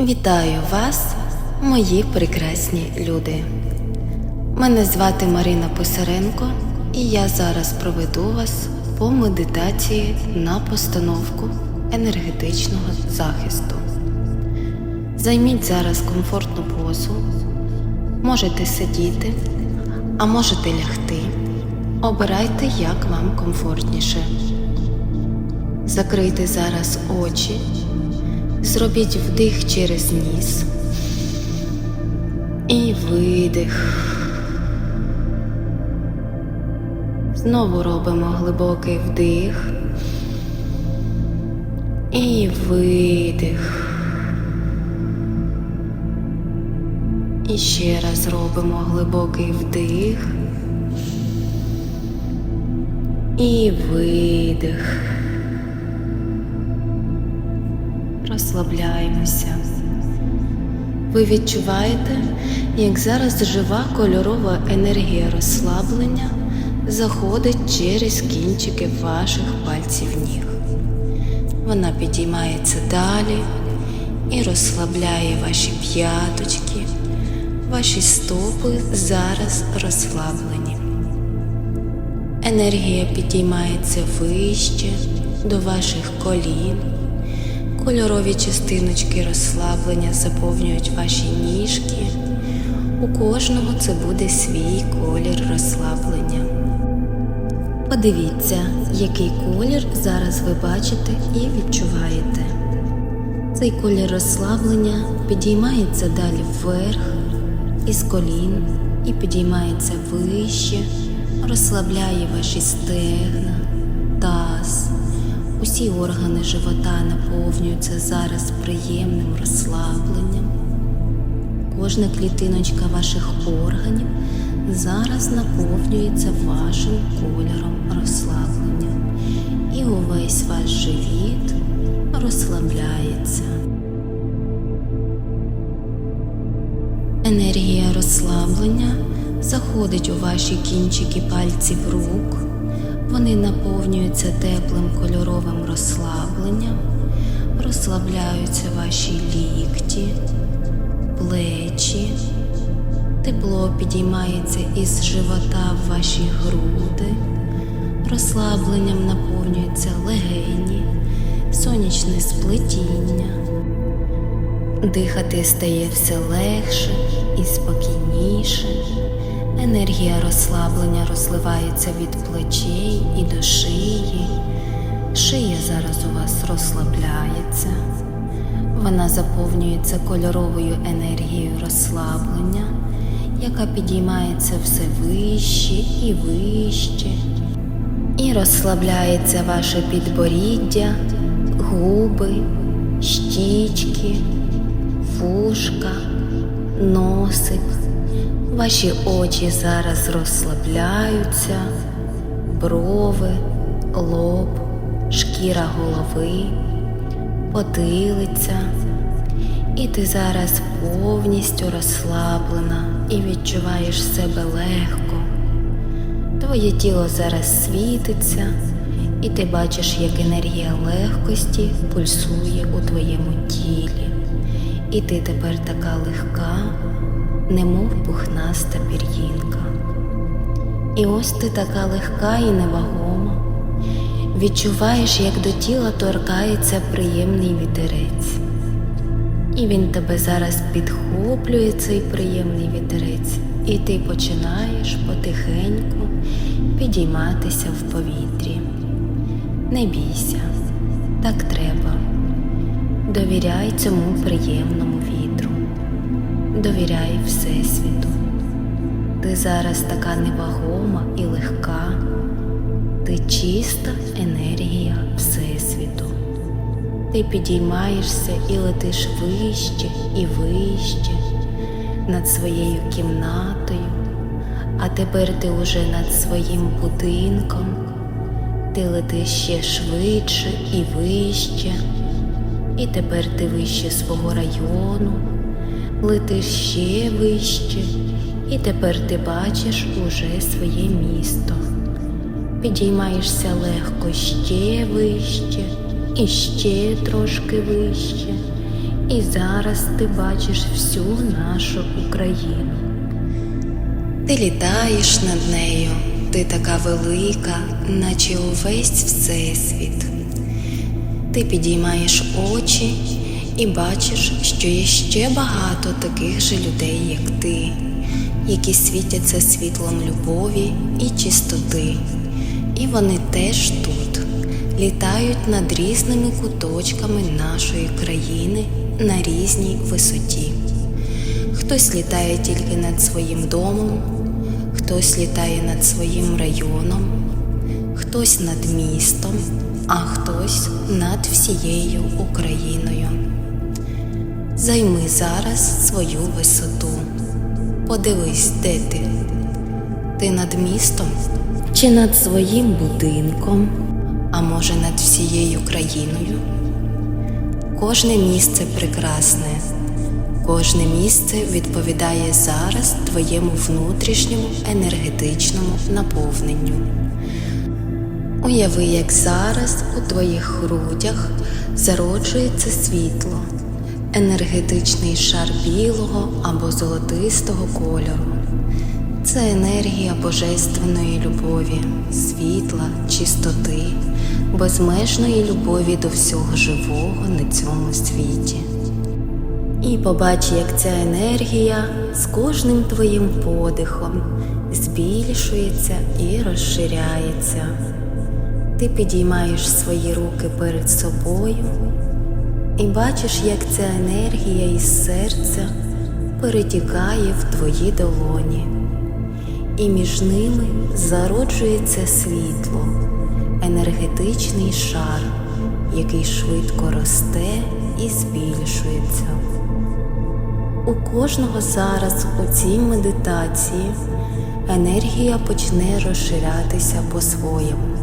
Вітаю вас, мої прекрасні люди. Мене звати Марина Писаренко, і я зараз проведу вас по медитації на постановку енергетичного захисту. Займіть зараз комфортну позу, можете сидіти, а можете лягти. Обирайте, як вам комфортніше. Закрийте зараз очі. Зробіть вдих через ніс і видих. Знову робимо глибокий вдих і видих. І ще раз робимо глибокий вдих і видих. Розслабляємося. Ви відчуваєте, як зараз жива кольорова енергія розслаблення заходить через кінчики ваших пальців ніг. Вона підіймається далі і розслабляє ваші п'яточки. Ваші стопи зараз розслаблені. Енергія підіймається вище до ваших колін. Кольорові частиночки розслаблення заповнюють ваші ніжки. У кожного це буде свій колір розслаблення. Подивіться, який колір зараз ви бачите і відчуваєте. Цей колір розслаблення підіймається далі вверх із колін і підіймається вище, розслабляє ваші стегна, таз. Усі органи живота наповнюються зараз приємним розслабленням. Кожна клітиночка ваших органів зараз наповнюється вашим кольором розслаблення. І увесь ваш живіт розслабляється. Енергія розслаблення заходить у ваші кінчики пальців рук. Вони наповнюються теплим кольоровим розслабленням, розслабляються ваші лікті, плечі, тепло підіймається із живота в ваші груди, розслабленням наповнюються легені, сонячне сплетіння. Дихати стає все легше і спокійніше. Енергія розслаблення розливається від плечей і до шиї. Шия зараз у вас розслабляється. Вона заповнюється кольоровою енергією розслаблення, яка підіймається все вище і вище. І розслабляється ваше підборіддя, губи, щічки, вушка, носик. Ваші очі зараз розслабляються, брови, лоб, шкіра голови, потилиця. І ти зараз повністю розслаблена і відчуваєш себе легко. Твоє тіло зараз світиться, і ти бачиш, як енергія легкості пульсує у твоєму тілі. І ти тепер така легка немов пухнаста пір'їнка. І ось ти така легка і невагома, відчуваєш, як до тіла торкається приємний вітерець. І він тебе зараз підхоплює цей приємний вітерець, і ти починаєш потихеньку підійматися в повітрі. Не бійся, так треба. Довіряй цьому приємному вітру довіряй Всесвіту. Ти зараз така невагома і легка, ти чиста енергія Всесвіту. Ти підіймаєшся і летиш вище і вище над своєю кімнатою, а тепер ти уже над своїм будинком, ти летиш ще швидше і вище, і тепер ти вище свого району летиш ще вище, і тепер ти бачиш уже своє місто. Підіймаєшся легко ще вище і ще трошки вище, І зараз ти бачиш всю нашу Україну. Ти літаєш над нею, ти така велика, наче увесь всесвіт. Ти підіймаєш очі і бачиш, що є ще багато таких же людей, як ти, які світяться світлом любові і чистоти. І вони теж тут, літають над різними куточками нашої країни на різній висоті. Хтось літає тільки над своїм домом, хтось літає над своїм районом, хтось над містом, а хтось над всією Україною. Займи зараз свою висоту. Подивись, де ти. Ти над містом чи над своїм будинком, а може над всією країною? Кожне місце прекрасне, кожне місце відповідає зараз твоєму внутрішньому енергетичному наповненню. Уяви, як зараз у твоїх грудях зароджується світло, енергетичний шар білого або золотистого кольору. Це енергія божественної любові, світла, чистоти, безмежної любові до всього живого на цьому світі. І побач, як ця енергія з кожним твоїм подихом збільшується і розширяється. Ти підіймаєш свої руки перед собою і бачиш, як ця енергія із серця перетікає в твої долоні, і між ними зароджується світло, енергетичний шар, який швидко росте і збільшується. У кожного зараз у цій медитації енергія почне розширятися по-своєму,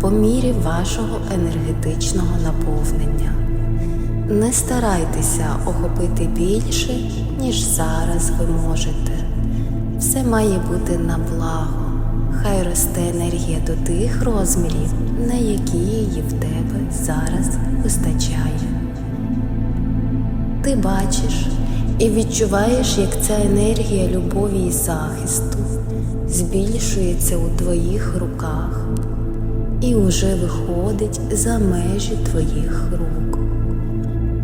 по мірі вашого енергетичного наповнення. Не старайтеся охопити більше, ніж зараз ви можете. Все має бути на благо. Хай росте енергія до тих розмірів, на які її в тебе зараз вистачає. Ти бачиш і відчуваєш, як ця енергія любові і захисту збільшується у твоїх руках і уже виходить за межі твоїх рук.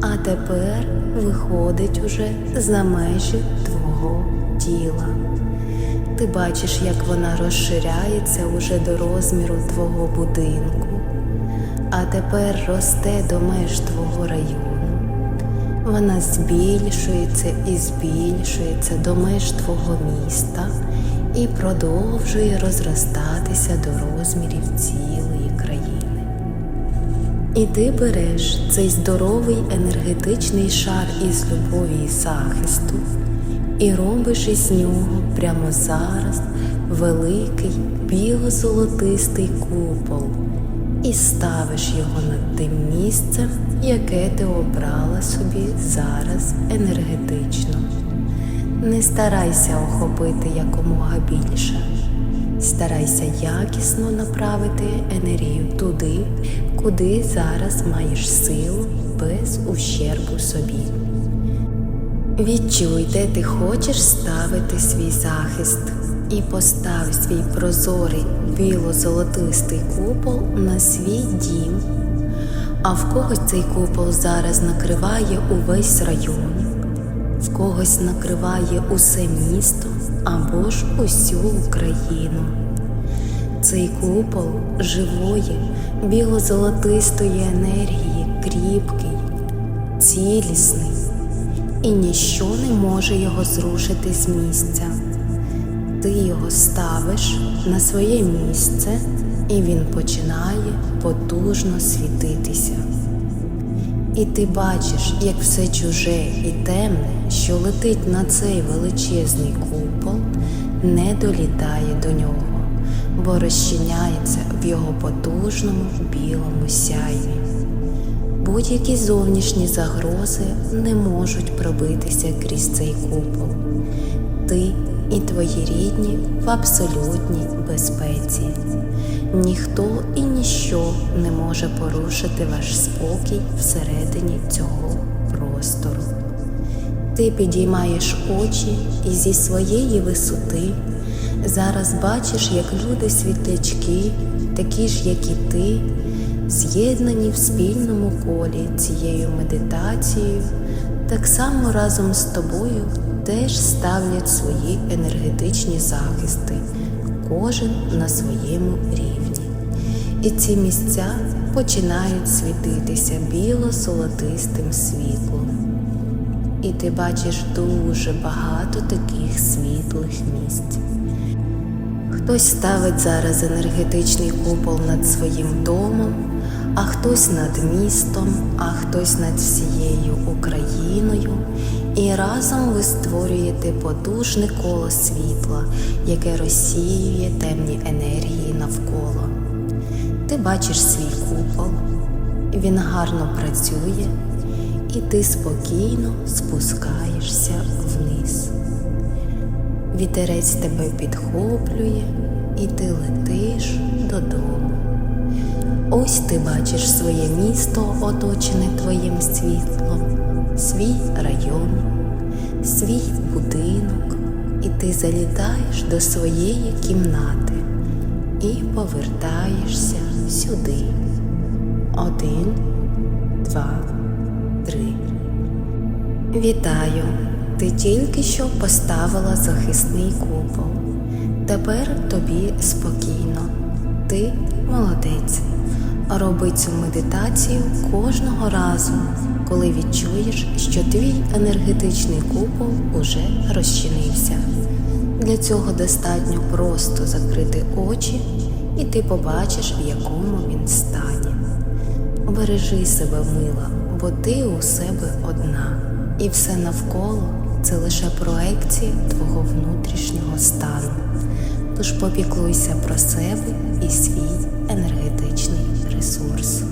А тепер виходить уже за межі твого тіла. Ти бачиш, як вона розширяється уже до розміру твого будинку, а тепер росте до меж твого району. Вона збільшується і збільшується до меж твого міста і продовжує розростатися до розмірів цілої країни. І ти береш цей здоровий енергетичний шар із любові і захисту і робиш із нього прямо зараз великий біло-золотистий купол і ставиш його над тим місцем, яке ти обрала собі зараз енергетично. Не старайся охопити якомога більше. Старайся якісно направити енергію туди, куди зараз маєш силу без ущербу собі. Відчуй, де ти хочеш ставити свій захист, і постав свій прозорий біло-золотистий купол на свій дім. А в когось цей купол зараз накриває увесь район, в когось накриває усе місто або ж усю Україну. Цей купол живої, біло-золотистої енергії кріпкий, цілісний, і ніщо не може його зрушити з місця. Ти його ставиш на своє місце, і він починає потужно світитися. І ти бачиш, як все чуже і темне, що летить на цей величезний купол, не долітає до нього, бо розчиняється в його потужному білому сяйві. Будь-які зовнішні загрози не можуть пробитися крізь цей купол. Ти і твої рідні в абсолютній безпеці. Ніхто і ніщо не може порушити ваш спокій всередині цього простору. Ти підіймаєш очі і зі своєї висоти зараз бачиш, як люди світлячки, такі ж, як і ти, з'єднані в спільному колі цією медитацією, так само разом з тобою теж ставлять свої енергетичні захисти, кожен на своєму рівні. І ці місця починають світитися біло-золотистим світлом. І ти бачиш дуже багато таких світлих місць. Хтось ставить зараз енергетичний купол над своїм домом, а хтось над містом, а хтось над всією Україною. І разом ви створюєте потужне коло світла, яке розсіює темні енергії навколо. Ти бачиш свій купол, він гарно працює, і ти спокійно спускаєшся вниз. Вітерець тебе підхоплює, і ти летиш додому. Ось ти бачиш своє місто, оточене твоїм світлом, свій район, свій будинок, і ти залітаєш до своєї кімнати і повертаєшся сюди. Один, два, три. Вітаю! Ти тільки що поставила захисний купол. Тепер тобі спокійно. Ти молодець. Роби цю медитацію кожного разу, коли відчуєш, що твій енергетичний купол уже розчинився. Для цього достатньо просто закрити очі, і ти побачиш, в якому він стані. Бережи себе мила, бо ти у себе одна, і все навколо це лише проекція твого внутрішнього стану. Тож попіклуйся про себе і свій енергетичний ресурс.